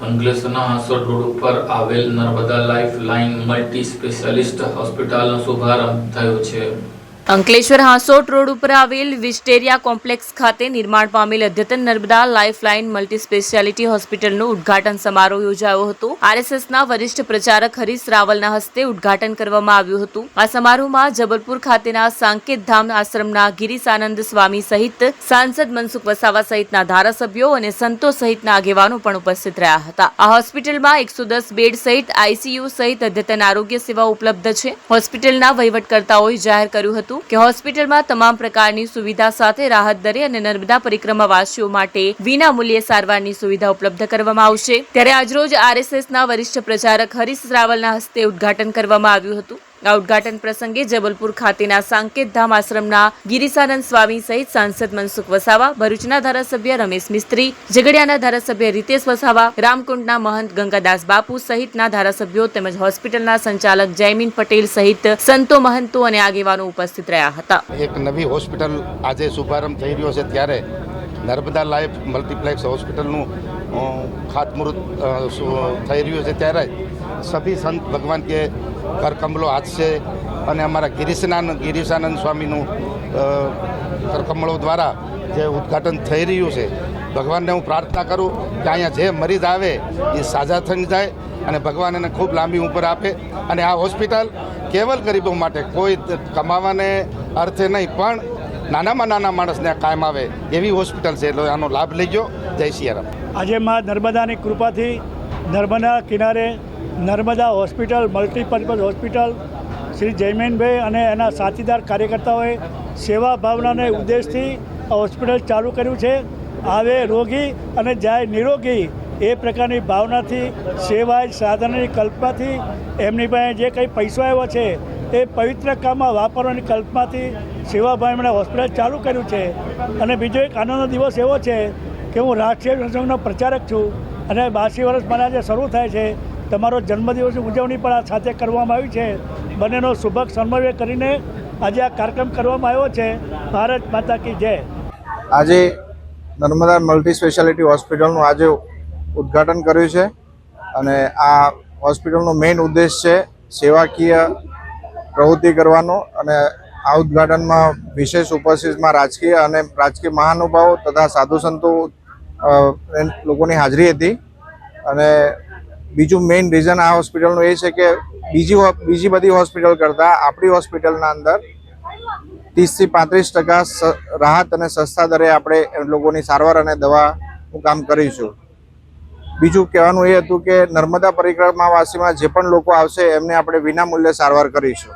અંકલેશ્વરના હાંસોડ રોડ ઉપર આવેલ Narmada Life Line Multi Specialist હોસ્પિટલનો શુભારંભ થયો છે. અંકલેશ્વર હાંસોટ રોડ ઉપર આવેલ વિસ્ટેરિયા કોમ્પ્લેક્સ ખાતે નિર્માણ પામેલ અદ્યતન નર્મદા લાઇફલાઇન મલ્ટી સ્પેશિયાલિટી હોસ્પિટલનું ઉદ્ઘાટન સમારોહ યોજાયો હતો. આરએસએસના વરિષ્ઠ પ્રચારક હરીશ રાવલના હસ્તે ઉદ્ઘાટન કરવામાં આવ્યું હતું. આ સમારોહમાં જબલપુર ખાતેના સાંકેત ધામ આશ્રમના ગિરીશાનંદ સ્વામી સહિત સાંસદ મનસુખ વસાવા સહિતના ધારાસભ્યો અને સંતો સહિતના આગેવાનો પણ ઉપસ્થિત રહ્યા હતા. આ હોસ્પિટલમાં એકસો દસ બેડ સહિત આઈસીયુ સહિત અદ્યતન આરોગ્ય સેવાઓ ઉપલબ્ધ છે. હોસ્પિટલના વહીવટકર્તાઓએ જાહેર કર્યું હતું કે હોસ્પિટલમાં તમામ પ્રકારની સુવિધા સાથે રાહત દરે અને નર્મદા પરિક્રમાવાસીઓ માટે વિના મૂલ્યે સારવારની સુવિધા ઉપલબ્ધ કરવામાં આવશે. ત્યારે આજરોજ આરએસએસના વરિષ્ઠ પ્રચારક હરીશ રાવલના હસ્તે ઉદ્ઘાટન કરવામાં આવ્યું હતું. આ ઉદઘાટન પ્રસંગે જબલપુર ખાતેના સાંકેત ધામ આશ્રમના ગિરિસાનંદ સ્વામી સહિત સાંસદ મનસુખ વસાવા, ભરૂચના ધારાસભ્ય રમેશ મિસ્ત્રી, ઝઘડિયાના ધારાસભ્ય રીતેશ વસાવા, રામકુંડના મહંત ગંગાદાસ બાપુ સહિતના ધારાસભ્યો તેમજ હોસ્પિટલના સંચાલક જયમીન પટેલ સહિત સંતો મહંતો અને આગેવાનો ઉપસ્થિત રહ્યા હતા. એક નવી હોસ્પિટલ આજે શુભારંભ થઈ રહ્યો છે ત્યારે નર્મદા લાઈફ મલ્ટીપ્લેક્સ હોસ્પિટલનું ખાતમુહૂર્ત થઈ રહ્યું છે ત્યારે સભી સંત ભગવાન કે કરકમળો હાથશે અને અમારા ગિરીશનાનંદ ગિરીશાનંદ સ્વામીનું કરકમળો દ્વારા જે ઉદ્ઘાટન થઈ રહ્યું છે, ભગવાનને હું પ્રાર્થના કરું કે અહીંયા જે મરીઝ આવે એ સાજા થઈ જાય અને ભગવાન એને ખૂબ લાંબી ઉંમર આપે. અને આ હોસ્પિટલ કેવલ ગરીબો માટે કોઈ કમાવાને અર્થે નહીં, પણ નાનામાં નાના માણસને કાયમ આવે એવી હોસ્પિટલ છે, એટલે આનો લાભ લેજો. જય સિયારામ આજે માં નર્મદાની કૃપાથી નર્મદા કિનારે Narmada hospital, multipurpose hospital, Shri Jaymenbhai અને એના સાથીદાર કાર્યકર્તાઓએ સેવા ભાવનાને ઉદ્દેશથી આ હોસ્પિટલ ચાલુ કર્યું છે. આવે રોગી અને જાય નિરોગી એ પ્રકારની ભાવનાથી સેવા સાધનની કલ્પનાથી એમની પાસે જે કંઈ પૈસો આવ્યો છે, એ પવિત્ર કામમાં વાપરવાની કલ્પનાથી સેવાભાઈ એમણે હોસ્પિટલ ચાલુ કર્યું છે. અને બીજો એક આનંદનો દિવસ એવો છે કે હું રાષ્ટ્રીય જનસંઘનો પ્રચારક છું અને બાસી વર્ષ મને આજે શરૂ થાય છે. તમારો જન્મદિવસની ઉજવણી પણ આ સાથે કરવામાં આવી છે. બંનેનો શુભક સમન્વય કરીને આજે આ કાર્યક્રમ કરવામાં આવ્યો છે. ભારત માતા કી જય. આજે નર્મદા મલ્ટી સ્પેશિયાલિટી હોસ્પિટલનું આજે ઉદ્ઘાટન કર્યું છે અને આ હોસ્પિટલનો મેઇન ઉદ્દેશ છે સેવાકીય પ્રવૃત્તિ કરવાનો અને આ ઉદ્ઘાટનમાં વિશેષ ઉપસ્થિતમાં રાજકીય અને રાજકીય મહાનુભાવો તથા સાધુ સંતો લોકોની હાજરી હતી. અને બીજું મેઇન રીઝન આ હોસ્પિટલનું એ છે કે બીજી બીજી બધી હોસ્પિટલ કરતાં આપણી હોસ્પિટલના અંદર ત્રીસથી પાંત્રીસ ટકા રાહત અને સસ્તા દરે આપણે લોકોની સારવાર અને દવાનું કામ કરીશું. બીજું કહેવાનું એ હતું કે નર્મદા પરિક્રમાવાસીમાં જે પણ લોકો આવશે એમને આપણે વિનામૂલ્યે સારવાર કરીશું.